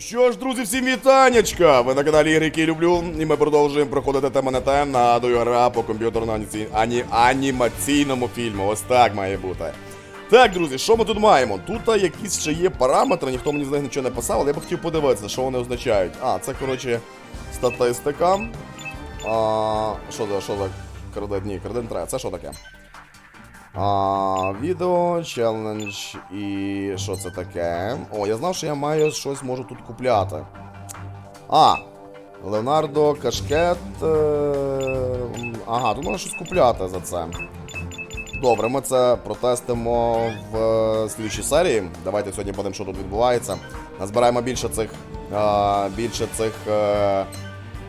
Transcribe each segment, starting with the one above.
Що ж, друзі, всім вітанечка! Ви на каналі Ігри, люблю, і ми продовжуємо проходити тема на тем. Нагадую, гра по комп'ютерно ані... ані... анімаційному фільму. Ось так має бути. Так, друзі, що ми тут маємо? Тут якісь ще є параметри, ніхто мені з них нічого не писав, але я б хотів подивитися, що вони означають. А, це, коротше, статистика. А, що за, що за кредит? Ні, кредит треба. Це що таке? А, відео, челендж і що це таке? О, я знав, що я маю щось можу тут купляти. А, Леонардо, кашкет. Е... Ага, тут можна щось купляти за це. Добре, ми це протестимо в е, слідчій серії. Давайте сьогодні подивимо, що тут відбувається. Назбираємо більше цих. Е... більше цих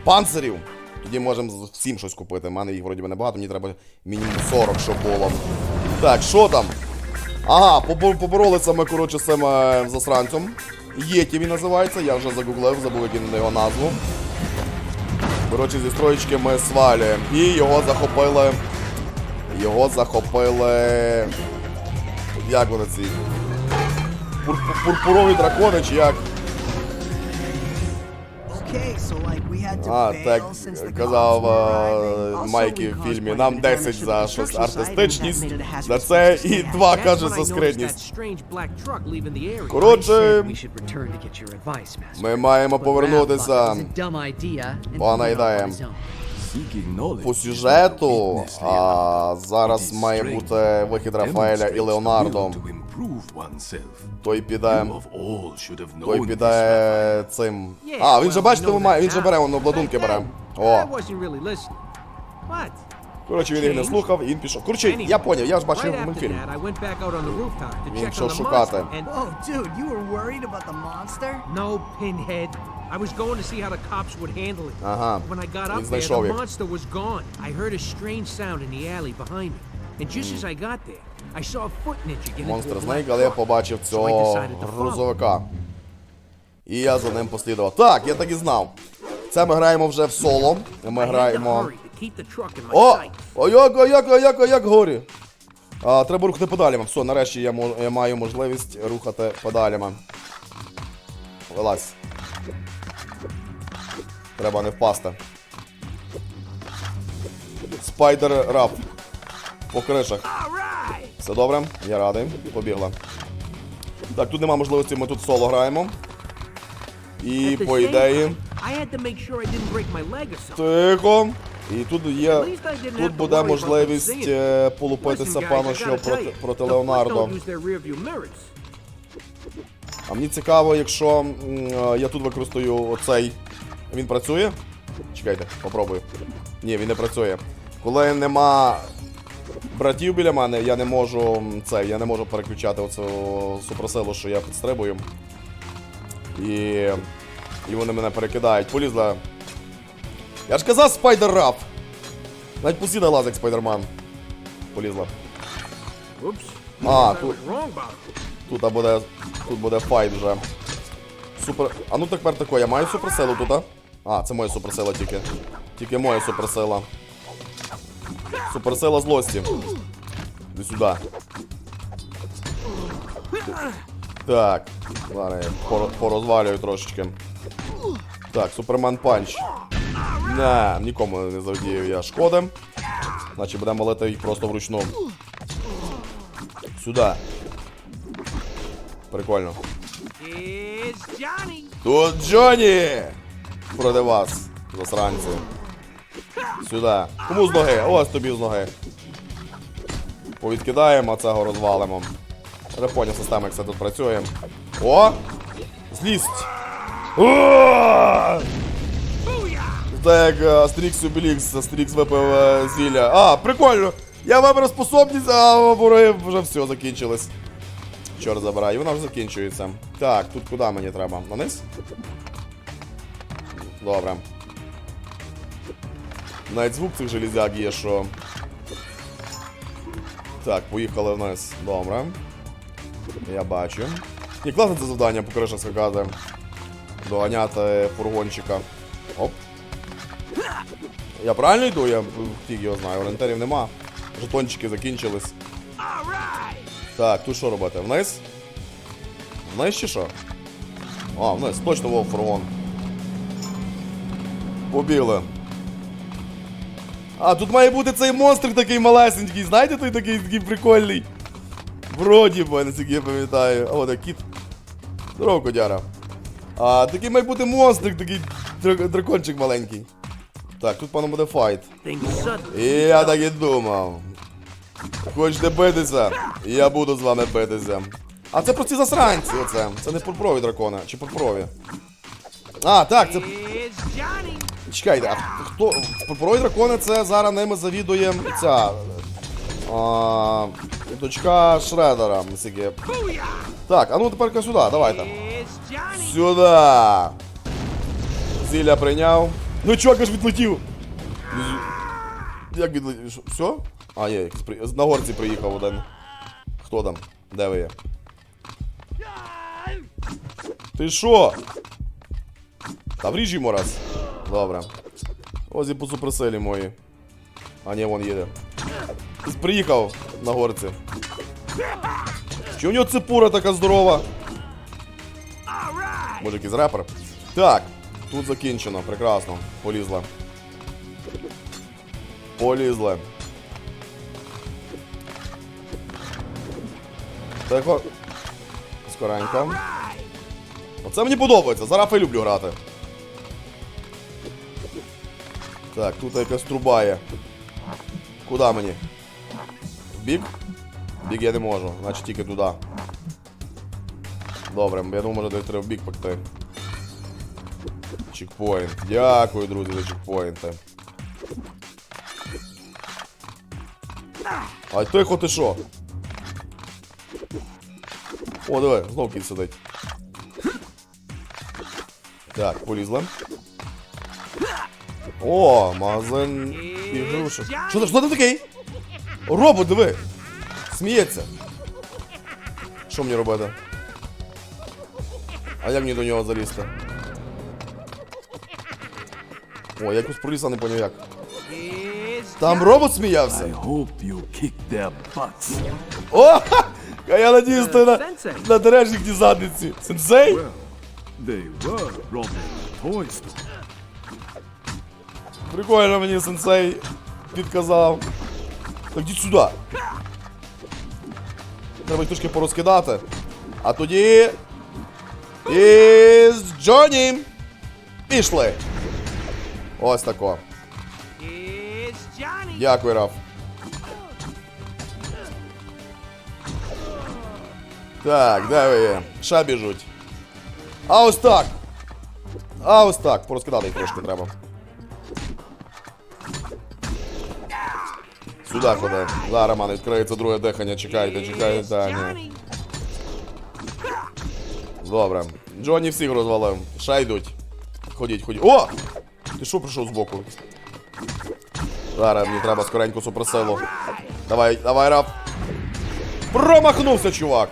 панцирів. Тоді можемо всім щось купити. У мене їх вроді небагато, мені треба мінімум 40, щоб було. Так, що там? Ага, поборолися ми, коротше, з цим е, засранцем. Єті він називається, я вже загуглив, забув як він його назву. Коротше, зі строєчки ми свалюємо. І його захопили. Його захопили. Як вони ці? Пур- Пурпурові дракони чи як? А, так казав е, Майкі в фільмі. Нам a 10 damage to за щось артистичність, за це і stay. два That's каже when за скритність. Коротше, ми маємо повернутися. Пана ідея. По сюжету а, зараз має бути вихід Рафаеля і Леонардо. Той піде. Той піде цим. А, він же бачите, ви має- він же бере, воно обладунки бере. О, I wasn't really listening. What? коротше, він їх не слухав і він пішов. Коротше, я поняв, я ж бачив мультфільм. Він пішов шукати. Oh. I was going to see how the cops would handle it. Ага. When I got Він up there, знайшов the їх. monster was gone. I heard a strange sound in the alley behind me. Монстр зник, але я побачив цього грузовика. І я за ним послідував. Так, я так і знав. Це ми граємо вже в соло. Ми граємо. О! О, як, о, як, о, як, о, як горі. А, треба рухати педалями. Все, нарешті я, я маю можливість рухати педалями. Вилазь. Треба не впасти. Спайдер рап. По кришах. Все добре? Я радий. Побігла. Так, тут нема можливості, ми тут соло граємо. І по ідеї. Тихо. І тут є. Тут буде можливість е, полупитися пану, що проти, проти Леонардо. А мені цікаво, якщо е, я тут використаю оцей. Він працює? Чекайте, попробую. Ні, він не працює. Коли нема братів біля мене, я не можу це, я не можу переключати оцю супросилу, що я підстрибую. І. І вони мене перекидають. Полізла. Я ж казав спайдер рап! Навіть посіда лазить спайдерман. Полізла. Oops. А, тут, тут буде. Тут буде файт вже. Супер. А ну тепер тако, я маю суперсилу тут, а? А, це моя суперсила тільки. Тільки моя суперсила. Суперсила злості. Іди сюди. Так. Зараз я поро- порозвалюю трошечки. Так, Супермен панч. Не, нікому не завдію я шкоди. Значить будемо молити їх просто вручну. Сюди. Прикольно. Тут Джоні! Проти вас, засранці. Сюди. Кому з ноги? Ось тобі з ноги. Повідкидаємо, цього розвалимо. Поняв система, як це тут працює. О! Злість! Так як Астрікс Юбілікс, Астрікс випив е, зілля. А, прикольно! Я вибрав способність, а вороги вже все закінчилось. Чорт забирай, вона вже закінчується. Так, тут куди мені треба? Вниз? Добре. Навіть звук цих железяк є, що. Так, поїхали вниз. Добре. Я бачу. Ні, класне це завдання по кришах скакати. Доганяти фургончика. Оп. Я правильно йду? Я фіг його знаю, орієнтирів нема. Жетончики закінчились. Так, тут що робити? Вниз? Вниз чи що? А, ну, точно вов фургон. Побігли. А, тут має бути цей монстр такий малесенький, знаєте, той такий, такий прикольний. Вроді би, наскільки я пам'ятаю. От так, кіт. Здорово, кодяра. А, такий має бути монстрик, такий дракончик маленький. Так, тут, певно, буде файт. І я так і думав. Хочете битися? Я буду з вами битися. А це прості засранці, оце. Це не пурпурові дракони, чи пурпурові. А, так, це. Чекайте, а хто. Пурпурові дракони це зараз ними завідує ця. А, дочка Шредера, наскільки. Так, а ну тепер сюди, давайте. Сюда. Зілля прийняв. Ну чувак аж відлетів. Як відлетів? Все? А, є, на горці приїхав один. Хто там? Де ви є? Ти що? Та вріж йому раз. Добре. Ось і по суперсилі мої. А ні, вон їде. Приїхав на горці. Чи у нього цепура така здорова? Може якийсь репер? Так, тут закінчено, прекрасно. Полізла. Полізли. Тихо. Скоренько. Оце мені подобається, за Рафа люблю грати. Так, тут якась труба є. Куди мені? Бік? Бік я не можу, значить тільки туди. Добре, я думаю, може десь треба в бік пекти. Чекпоінт. Дякую, друзі, за чекпоінти. А тихо ти що? О, диви, знов кіт сидить. Так, полізли. О, магазин ігрушок. Що це? Що ти такий? Робот, диви! Сміється. Що мені робити? А як мені до нього залізти? О, я якось проліз, а не поняв як. Там робот сміявся. I hope you kick their butts. О! ха! А я надіюсь, ти на, на дережній задниці. Сенсей? They were robbing toy store. Прикольно мені сенсей підказав. Так йдіть сюди. Треба їх трошки порозкидати. А тоді. Із Джоні. Пішли. Ось тако. Дякую, Раф. Так, де ви є? Ша біжуть. А ось так. А ось так. Порозкидати їх трошки треба. Сюди ходи. Зараз, ман, відкриється друге дихання. Чекайте, чекайте. Та, ні. Добре. Джонні всіх розвалив. Ще йдуть. Ходіть, ходіть. О! Ти що прийшов збоку? Зараз мені треба скоренько суперсилу. Давай, давай, раб. Промахнувся, чувак.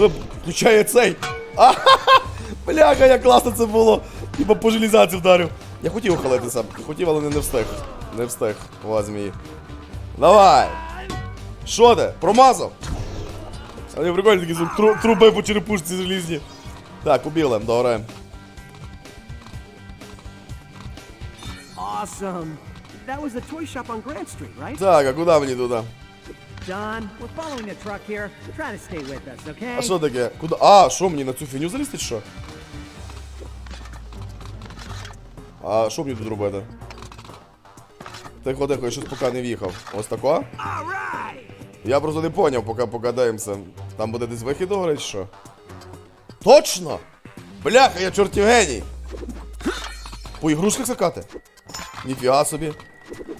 Е, Включає цей. Бляха, як класно це було. Хіба по железяці вдарив. Я хотів ухилитися, хотів, але не, встиг. Не встиг. О, змії. Давай. Що ти? Промазав? Але прикольно такі. Тру, труби по черепушці желізні. Так, побігли, добре. Awesome. That was the toy shop on Grant Street, right? Так, а куди мені туди? John, we're following the truck here. Try to stay with us, okay? А що таке? Куди? А, що мені на цю фіню залізти, чи що? А що мені тут робити? Тихо, тихо, я щось поки не в'їхав. Ось тако? Я просто не поняв, поки погадаємося. Там буде десь вихід до чи що? Точно! Бляха, я чортів геній! По ігрушках закати? Ніфіга собі.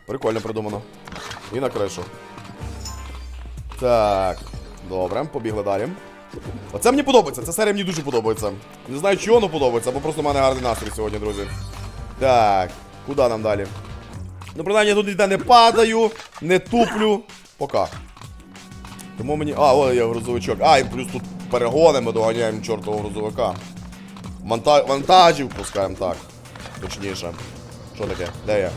Прикольно придумано. І на кришу. Так, добре, побігли далі. Оце мені подобається, ця серія мені дуже подобається. Не знаю, чого воно подобається, бо просто в мене гарний настрій сьогодні, друзі. Так, куди нам далі? Ну, принаймні, я тут ніде не падаю, не туплю. Пока. Тому мені. А, о, є грузовичок. А, і плюс тут перегони ми доганяємо чортового грузовика. Монта... Вантажів пускаємо так. Точніше. Що таке? Де я?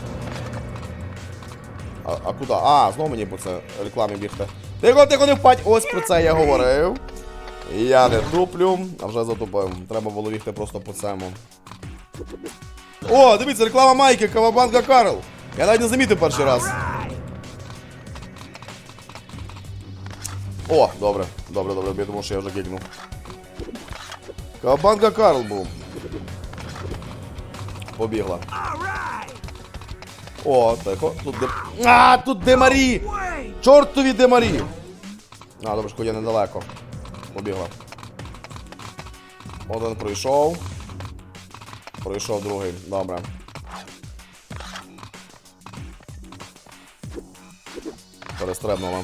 А, а куди? А, знову мені по це рекламі бігти. Тихо, тихо, не впадь. Ось про це я говорив. Я не туплю, а вже затупив. Треба було бігти просто по цьому. О, дивіться, реклама майки, Кавабанга Карл. Я навіть не замітив перший раз. О, добре, добре, добре, я думав, що я вже кикнув. Кавабанга Карл був. Побігла. О, тихо. Тут де. А, тут Демарі! Чортові Демарі! А, добре, що я недалеко. Побігла. Один пройшов. Пройшов другий. Добре. Перестрибнула.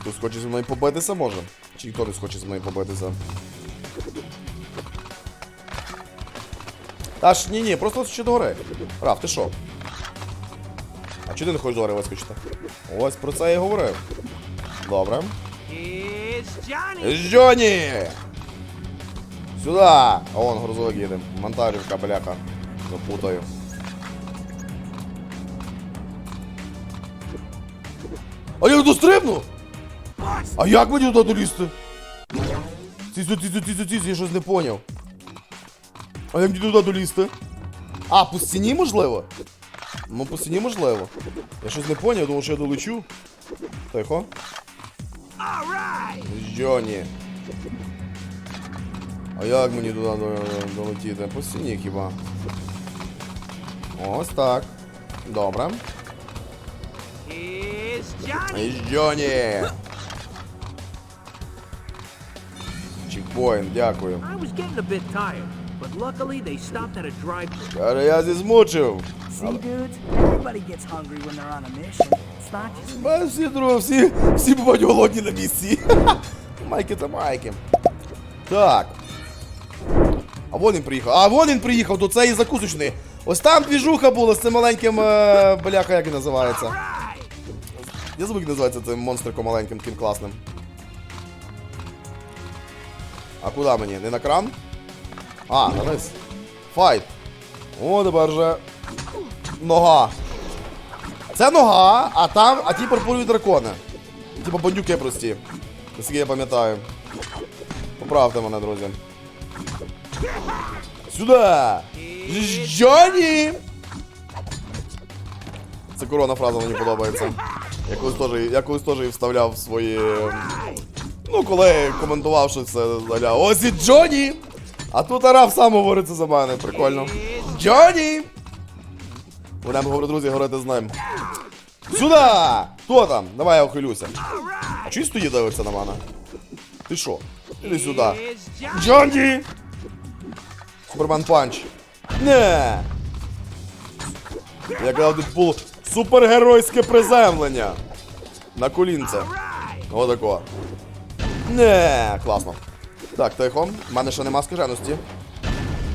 Хтось хоче зі мною побитися може? Чи ніхто не хоче зі мною побитися? Та ж ні, ні, просто ще до гори. Раф, ти що? А чого ти не хочеш до гори вискочити? Ось про це я і говорив. Добре. Джоні! Сюда! А вон грузовик їде. Монтажівка, бляха. Запутаю. А я тут стрибну? А як мені туди долізти? Цізю, цізю, цізю, цізю, я щось не поняв. А як туди долізти? А, по стіні можливо? Ну, по стіні можливо. Я щось не поняв, думав, що я долечу. Тихо. Джоні. А як мені туди до- долетіти? По стіні хіба? Ось так. Добре. Джоні. Чекпоінт, дякую. But luckily they stopped at a drive-thru. Каже, я зізмучив. See, dudes, everybody gets hungry when they're on a mission. It's not just me. Ми всі друг, всі, всі бувають голодні на місці. Майки та майки. Так. А вон він приїхав. А вон він приїхав до цієї закусочної. Ось там двіжуха була з цим маленьким е, бляха, як він називається. Я забув, як називається цим монстриком маленьким, таким класним. А куди мені? Не на кран? А, на. Файт. О, тепер вже. Нога. Це нога, а там, а ті пурпурові дракони. Типа бандюки прості. Наскільки я пам'ятаю. Поправте мене, друзі. Сюда! Джоні! Це корона фраза мені подобається. Я колись теж, я колись теж її вставляв в свої. Ну, коли коментував, що це заля. Ось і Джоні! А тут Араф сам говориться за мене. Прикольно. Джоні! Будемо говорити, друзі, говорити з ним. Сюда! Хто там? Давай я ухилюся. А чий стоїть дивиться на мене? Ти що? Іди сюди. Джонді! Супермен панч. Не. Я казав Дедпул. Супергеройське приземлення. На колінце. Отако. Не, класно. Так, тихо. У мене ще нема скаженості.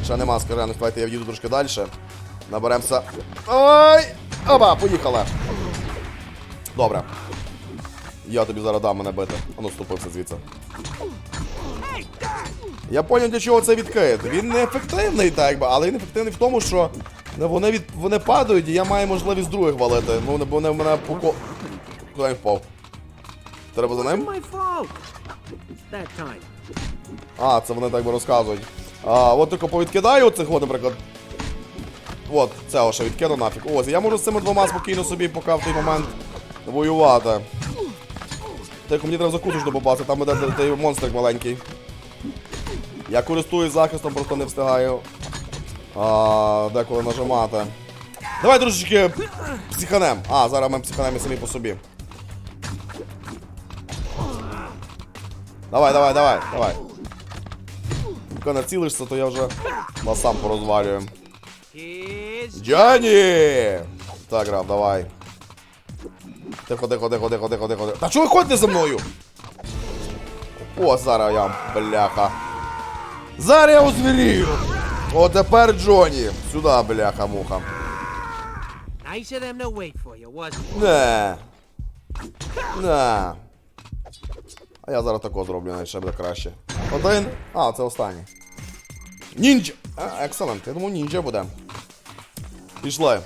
Ще нема скаженості. Давайте я в'їду трошки далі. Наберемося. Ой! Оба, поїхали. Добре. Я тобі зараз дам мене бити. Ану, ступився звідси. Я поняв, для чого це відкрит. Він не ефективний, так би, але він ефективний в тому, що вони від вони падають, і я маю можливість других валити. Ну, бо вони в мене поко. Куди він впав? Треба за ним? А, це вони так би розказують. А, от тільки повідкидаю оцих, от, наприклад. От, цього ще відкину нафіг. Ось, я можу з цими двома спокійно собі поки в той момент воювати. Так, мені треба закусочну попасти, там буде той- монстрик маленький. Я користуюсь захистом, просто не встигаю. А, деколи нажимати. Давай, дружечки, психанем. А, зараз ми психанем і самі по собі. Давай, давай, давай, давай. Поки націлишся, то я вже вас сам порозвалюю. Джані! Так, грав, давай. Тихо, тихо, тихо, тихо, тихо, тихо. Та чого ви ходите за мною? О, зараз я, бляха. Зараз я озвірію. О, тепер Джоні. Сюди, бляха, муха. Не. Не. А я зараз тако зроблю, навіть буде краще. Один. А, це останній. Ніндзя! А, екселент. Я думав, ніндзя буде. Пішли.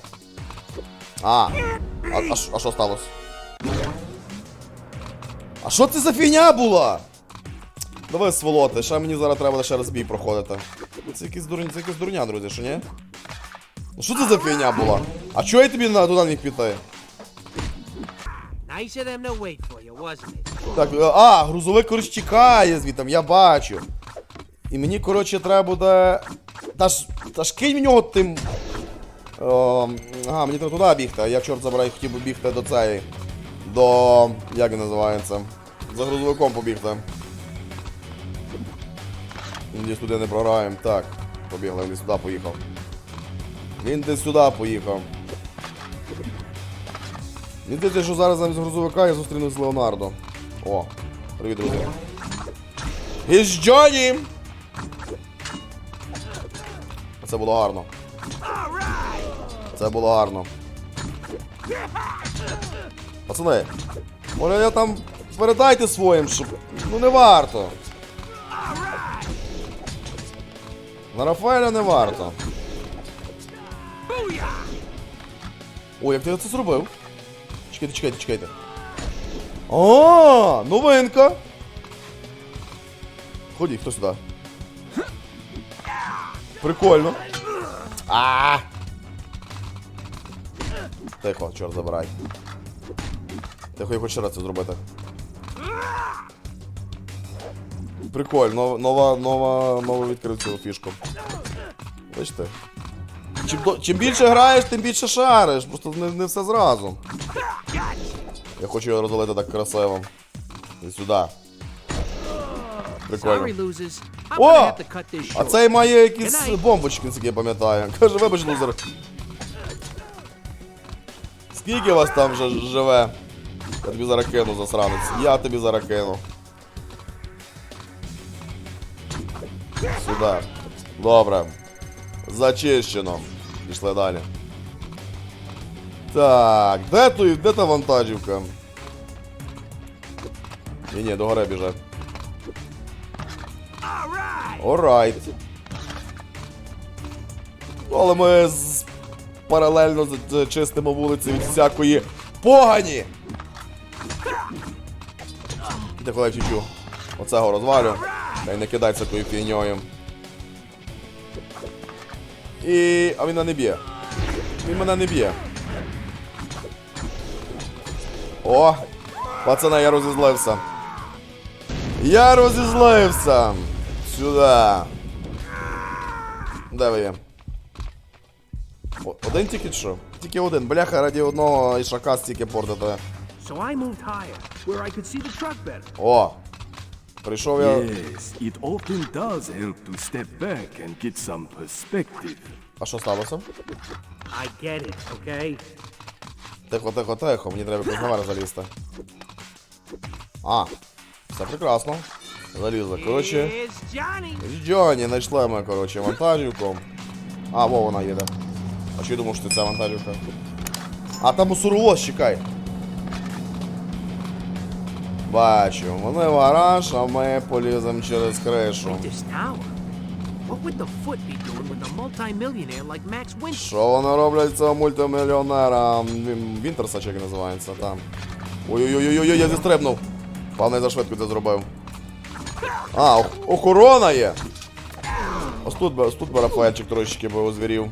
А. А, а, а що сталося? А що це за фігня була? Давай сволоти, ще мені зараз треба ще раз бій проходити. Це якийсь дурня, це якась дурня, друзі, що ні? Ну що це за фігня була? А чого я тобі на туди не піти? Так, е, а, грузовик коротше тікає звідти, я бачу. І мені, коротше, треба буде. Та ж. Та ж кинь в нього тим. О, ага, мені треба туди бігти, я чорт забирай, хотів би бігти до цієї. До. як він називається? За грузовиком побігти. Він десь туди не програємо. Так, побігли, він десь сюди поїхав. Він десь сюди поїхав. Мені здається, що зараз замість грузовика я зустрінусь з Леонардо. О, привіт, друзі. He's Johnny! Це було гарно. Це було гарно. Пацани, може я там передайте своїм, щоб. Ну не варто. На Рафаеля не варто. О, як ти це зробив? Чекайте, чекайте, чекайте. О, новинка. Ходіть, хто сюди? Прикольно. А. Тихо, чорт забирай. Тихо, я хочу раз це зробити. Прикольно, нова, нова, нова відкрив цю фішку. Бачите? Чим, чим більше граєш, тим більше шариш. Просто не, не все зразу. Я хочу його розвалити так красиво. І сюди. Прикольно. О! А цей має якісь бомбочки, наскільки я пам'ятаю. Каже, вибач, лузер. Скільки вас там вже живе? Я тобі зараз кину, засранець. Я тобі зараз кину. Сюди. Добре. Зачищено. Пішли далі. Так, де той, де та вантажівка? Ні, ні, до гори біжать. Орайт. Але ми з... паралельно чистимо вулиці від всякої погані. Іде коли чуть-чу. Оцего розвалю. Та й не кидай такою фігньою. І. А він мене не б'є. Він мене не б'є. О! Пацана, я розізлився. Я розізлився. Сюди. Де ви є? Один тільки що? Тільки один. Бляха, раді одного ішака стільки портити. So I moved higher, where I could see the truck better. О! Прийшов я. Yes, it often does help to step back and get some perspective. А що сталося? I get it, okay? Тихо, тихо, тихо, мені треба якось залізти. А, все прекрасно. Залізли. Коротше. Джоні знайшли ми, коротше, вантажівку. А, во вона їде. А що я думав, що це ця вантажівка? А там мусоровоз, чекай. Бачу, вони в гараж, а ми поліземо через кришу. Що вони роблять цього мультимільйонера Вінтерса, чи як називається там. Ой-ой-ой, я зістрибнув. Певно, я зашвидко це зробив. А, ох- охорона є. Ось тут, би- ось тут би трошечки би озвірів.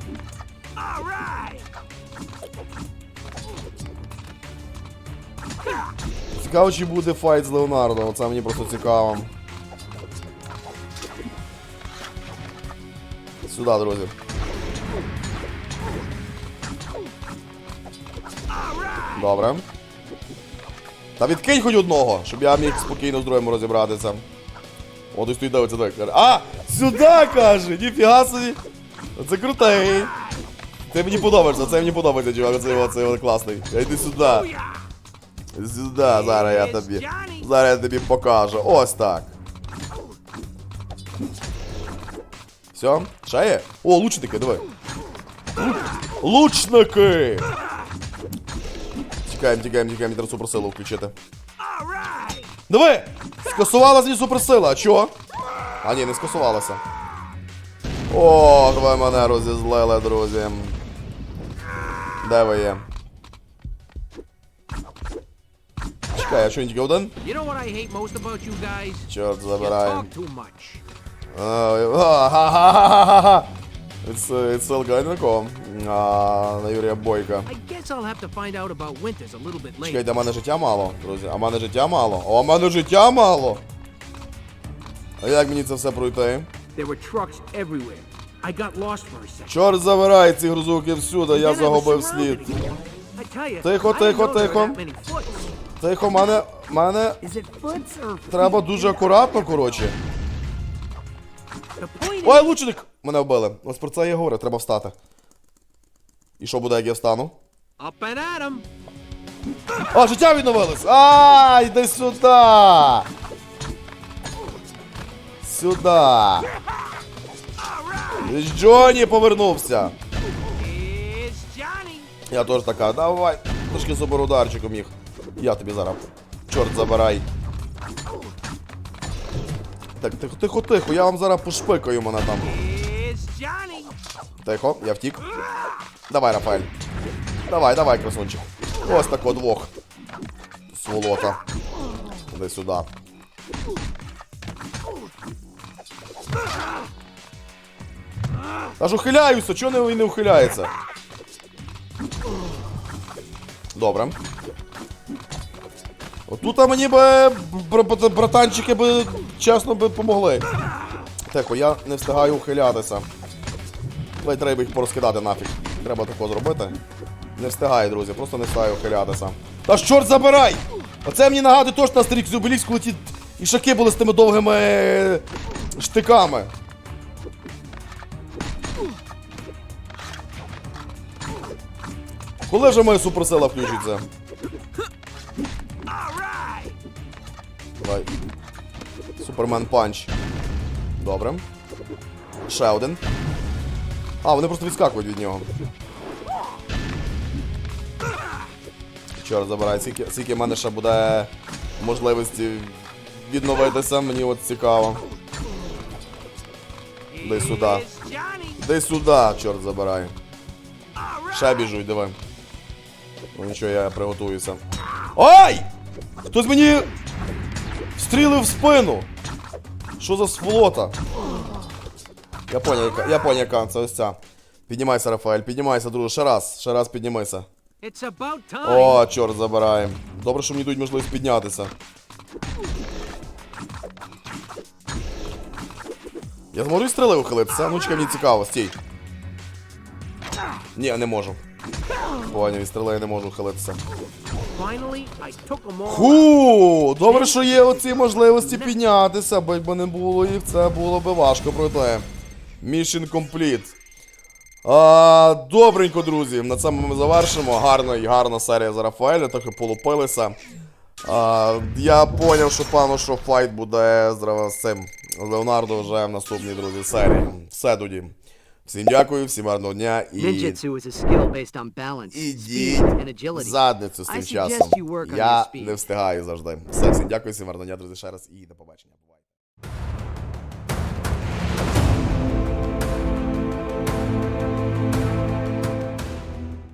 Цікаво, чи буде файт з Леонардо, оце мені просто цікаво. Сюди, друзі. Добре. Та відкинь хоч одного, щоб я міг спокійно з другим розібратися. О, десь стоїть дивиться так. Каже. А! Сюди каже! Ніфіга собі! Це крутий! Ти мені подобаєшся, це мені подобається, чувак, цей от, цей от класний. Я йди сюди. Іди Сюди, зараз я тобі. Зараз я тобі покажу. Ось так. Все, ще є? О, лучники, диви. Лучники! Тікаємо, тікаємо, тікаємо, треба суперсилу включити. Диви! Скасувалась мені суперсила, а чого? А ні, не скасувалася. О, ви мене розізлили, друзі. Де ви є? Чекай, а що він тільки один? Чорт забирай. Ха-ха-ха-ха-ха. It's, uh, it's Olga Інверко. А, на Юрія Бойка. Чекайте, а мене життя мало, друзі. А мене життя мало. О, а мене життя мало. А як мені це все пройти? Чорт забирай ці грузуки всюди, я загубив слід. Тихо, тихо, тихо. Тихо, мене, мене треба дуже акуратно, коротше. Ой, лучник! Мене вбили. Ось про це я говорю, треба встати. І що буде, як я встану? А, життя відновилось! А, йди сюди! Сюди! Джоні повернувся! Я теж така, давай, трошки заберу ударчиком їх. Я тобі зараз. Чорт забирай. Так, тихо, тихо, тихо, я вам зараз пошпикаю мене там. Тихо, я втік. Давай, Рафаель. Давай, давай, красунчик. Ось так двох. Сволота. Іди сюди. Аж ухиляюся, чого він не ухиляється? Добре. Отут мені би бр- бр- братанчики би чесно би помогли. Тихо, я не встигаю ухилятися. Давай треба їх порозкидати нафіг. Треба тако зробити. Не встигаю, друзі, просто не встигаю ухилятися. Та ж чорт забирай! Оце мені нагадує точно на старік Зюбелівськ, коли ті ішаки були з тими довгими е, штиками. Коли вже моя суперсила включиться? Давай. Супермен панч. Добре. Ще один. А, вони просто відскакують від нього. Чорт забирай, скільки, скільки в мене ще буде можливості відновитися, мені от цікаво. Дай сюди. Дай сюди, чорт забирай. Ще біжуй, диви. Ну нічого, я приготуюся. Ай! Хтось мені встрілив в спину! Що за сволота? Я поняв, яка, я поняв, яка це ось ця. Піднімайся, Рафаель, піднімайся, друже, ще раз, ще раз піднімайся. О, чорт забирає. Добре, що мені дають можливість піднятися. Я зможу і стріли ухилитися? Ну, чекай, мені цікаво, стій. Ні, не можу. Поняв, і стріли я не можу ухилитися. Ху, добре, що є оці можливості піднятися, бо не було їх, це було би важко пройти. Mission complete. А, добренько, друзі. На цьому ми завершимо. Гарна і гарна серія за Рафаеля, трохи полупилися. А, я поняв, що пану, що файт буде з, з цим Леонардо вже в наступній друзі серії. Все тоді. Всім дякую, всім гарного дня і. Ідіть задницю з suggest часом. Я не встигаю завжди. Все, всім дякую, всім гарного дня, друзі, ще раз і до побачення.